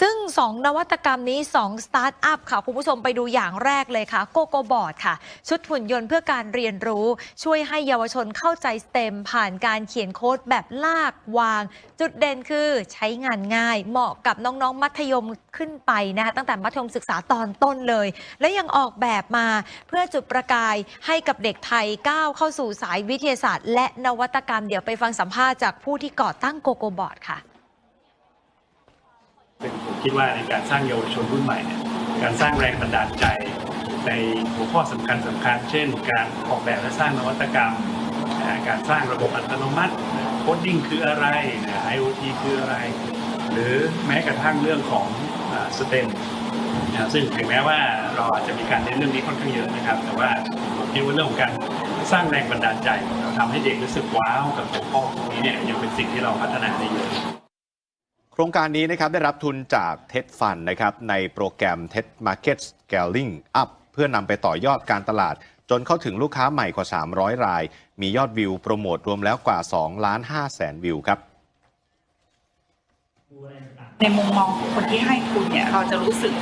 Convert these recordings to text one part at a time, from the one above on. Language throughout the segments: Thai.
ซึ่ง 2 นวัตกรรมนี้ 2 สตาร์ทอัพค่ะ คุณผู้ชมไปดูอย่างแรกเลยค่ะโกโกบอร์ดค่ะ ชุดหุ่นยนต์เพื่อการเรียนรู้ ช่วยให้เยาวชนเข้าใจสเต็มผ่านการเขียนโค้ดแบบลากวาง จุดเด่นคือใช้งานง่าย เหมาะกับน้องๆ มัธยมขึ้นไปนะคะตั้งแต่มัธยมศึกษาตอนต้นเลย และยังออกแบบมาเพื่อจุดประกายให้กับเด็กไทยก้าวเข้าสู่สายวิทยาศาสตร์ และนวัตกรรมเดี๋ยวไปฟังสัมภาษณ์จากผู้ที่ก่อตั้งโกโกบอร์ดค่ะ ซึ่งผมคิดว่าในการสร้างเยาวชนรุ่นใหม่เนี่ยการสร้างแรงบันดาลใจในหัวข้อสำคัญสำคัญ เช่น การออกแบบและสร้างนวัตกรรม การสร้างระบบอัตโนมัติโคดดิ้งคืออะไร IoT คืออะไร หรือแม้กระทั่งเรื่องของสเต็มนซึ่งถึงแม้ว่าเราอาจจะมีการเน้นเรื่องนี้ค่อนข้างเยอะนะครับ แต่ว่าผมคิดว่าเรื่องของการสร้างแรงบันดาลใจเราทำให้เด็กรู้สึกว้าวกับหัวข้อพวกนี้เนี่ยยังเป็นสิ่งที่เราพัฒนาได้เยอะ ครงการนี้นะครับได้รับทุนจากเท็ดฟันนะครับในโปรแกรมเท็ดมาร์เก็ตสเกลลิงอัพเพื่อนำไปต่อยอดการตลาด จนเข้าถึงลูกค้าใหม่กว่า 300 ราย มียอดวิวโปรโมทรวมแล้วกว่า2ล้าน5แสนวิวครับในมุมมองของคนที่ให้ทุนเนี่ยเราจะรู้สึก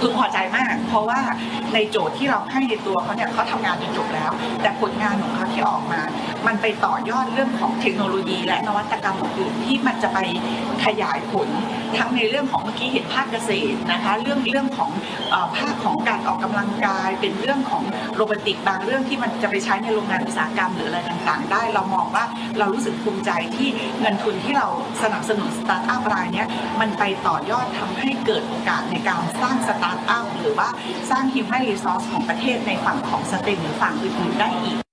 พึงพอใจมาก เพราะว่าในโจทย์ที่เราให้ในตัวเขาเนี่ยเขาทำงานจนจบแล้ว แต่ผลงานของเขาที่ออกมา มันไปต่อยอดเรื่องของเทคโนโลยี และนวัตกรรมอื่นๆที่มันจะไปขยายผลทั้งในเรื่องของเมื่อกี้เห็นภาคเกษตรนะคะเรื่องเรื่องของอภาคของการออกกำลังกาย เป็นเรื่องของโรบอติกบางเรื่องที่มันจะไปใช้ในโรงงานอุตสาหกรรมหรืออะไรต่างๆ ได้ เรามองว่าเรารู้สึกภูมิใจที่เงินทุนที่เราสนับสนุนสตาร์ทอัพรายนี้มันไปต่อยอดทำให้เกิดโอกาสในการสร้างสตาร์ หรือว่าสร้าง human resource ของประเทศในฝั่งของสเต็มหรือฝั่งอื่นๆได้อีก